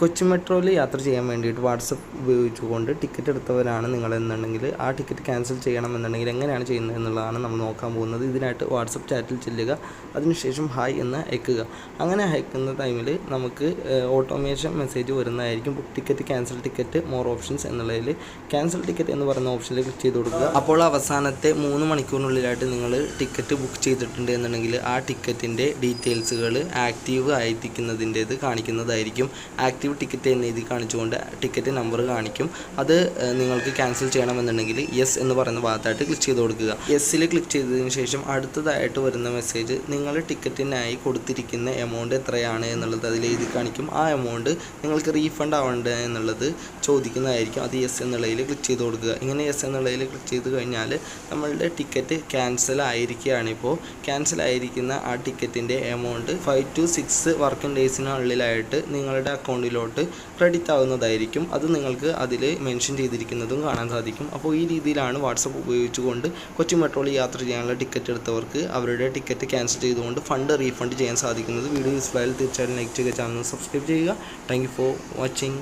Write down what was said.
കൊച്ചി മെട്രോയിൽ യാത്ര ചെയ്യാൻ വേണ്ടിയിട്ട് വാട്സപ്പ് ഉപയോഗിച്ചുകൊണ്ട് ടിക്കറ്റ് എടുത്തവരാണ് നിങ്ങളെന്നുണ്ടെങ്കിൽ ആ ടിക്കറ്റ് ക്യാൻസൽ ചെയ്യണമെന്നുണ്ടെങ്കിൽ എങ്ങനെയാണ് ചെയ്യുന്നത് എന്നുള്ളതാണ് നമ്മൾ നോക്കാൻ പോകുന്നത്. ഇതിനായിട്ട് വാട്സപ്പ് ചാറ്റിൽ ചെല്ലുക അതിനുശേഷം ഹായ് എന്ന് അയക്കുക. അങ്ങനെ അയക്കുന്ന ടൈമിൽ നമുക്ക് ഓട്ടോമേഷൻ മെസ്സേജ് വരുന്നതായിരിക്കും. Ticket cancel ticket more options എന്നുള്ളതിൽ ക്യാൻസൽ ടിക്കറ്റ് എന്ന് പറയുന്ന ഓപ്ഷനിൽ ക്ലിക്ക് ചെയ്ത് കൊടുക്കുക. അപ്പോൾ അവസാനത്തെ മൂന്ന് മണിക്കൂറിനുള്ളിലായിട്ട് നിങ്ങൾ ടിക്കറ്റ് ബുക്ക് ചെയ്തിട്ടുണ്ട് എന്നുണ്ടെങ്കിൽ ആ ടിക്കറ്റിന്റെ ഡീറ്റെയിൽസുകൾ ആക്റ്റീവ് ആയിരിക്കുന്നതിന്റേത് കാണിക്കുന്നതായിരിക്കും. ആക്റ്റീവ് ടിക്കറ്റ് എന്ന് എഴുതി കാണിച്ചുകൊണ്ട് ടിക്കറ്റ് നമ്പർ കാണിക്കും. അത് നിങ്ങൾക്ക് ക്യാൻസൽ ചെയ്യണമെന്നുണ്ടെങ്കിൽ യെസ് എന്ന് പറയുന്ന ഭാഗത്തായിട്ട് ക്ലിക്ക് ചെയ്ത് കൊടുക്കുക. യെസ്സിൽ ക്ലിക്ക് ചെയ്തതിന് ശേഷം അടുത്തതായിട്ട് വരുന്ന മെസ്സേജ് നിങ്ങൾ ടിക്കറ്റിനായി കൊടുത്തിരിക്കുന്ന എമൗണ്ട് എത്രയാണ് എന്നുള്ളത് അതിൽ എഴുതി കാണിക്കും. ആ എമൗണ്ട് നിങ്ങൾക്ക് റീഫണ്ട് ആവേണ്ടത് എന്നുള്ളത് ചോദിക്കുന്നതായിരിക്കും. അത് യെസ് എന്നുള്ളതിൽ ക്ലിക്ക് ചെയ്ത് കൊടുക്കുക. ഇങ്ങനെ യെസ് എന്നുള്ളതിൽ ക്ലിക്ക് ചെയ്ത് കഴിഞ്ഞാൽ നമ്മളുടെ ടിക്കറ്റ് ക്യാൻസൽ ആയിരിക്കുകയാണ് ഇപ്പോൾ. ക്യാൻസൽ ആയിരിക്കുന്ന ആ ടിക്കറ്റിന്റെ amount five two six working ഡേയ്സിനുള്ളിലായിട്ട് നിങ്ങളുടെ അക്കൗണ്ടിലോട്ട് ക്രെഡിറ്റ് ആവുന്നതായിരിക്കും അത് നിങ്ങൾക്ക് അതിൽ മെൻഷൻ ചെയ്തിരിക്കുന്നതും കാണാൻ സാധിക്കും. അപ്പോൾ ഈ രീതിയിലാണ് വാട്സപ്പ് ഉപയോഗിച്ചുകൊണ്ട് കൊച്ചി മെട്രോയിൽ യാത്ര ചെയ്യാനുള്ള ടിക്കറ്റ് എടുത്തവർക്ക് അവരുടെ ടിക്കറ്റ് ക്യാൻസൽ ചെയ്തുകൊണ്ട് ഫണ്ട് റീഫണ്ട് ചെയ്യാൻ സാധിക്കുന്നത്. വീഡിയോ യൂസ്ഫുൾ ആയാലും തീർച്ചയായിട്ടും ലൈക്ക് ചെയ്യുക ചാനൽ സബ്സ്ക്രൈബ് ചെയ്യുക. Thank for watching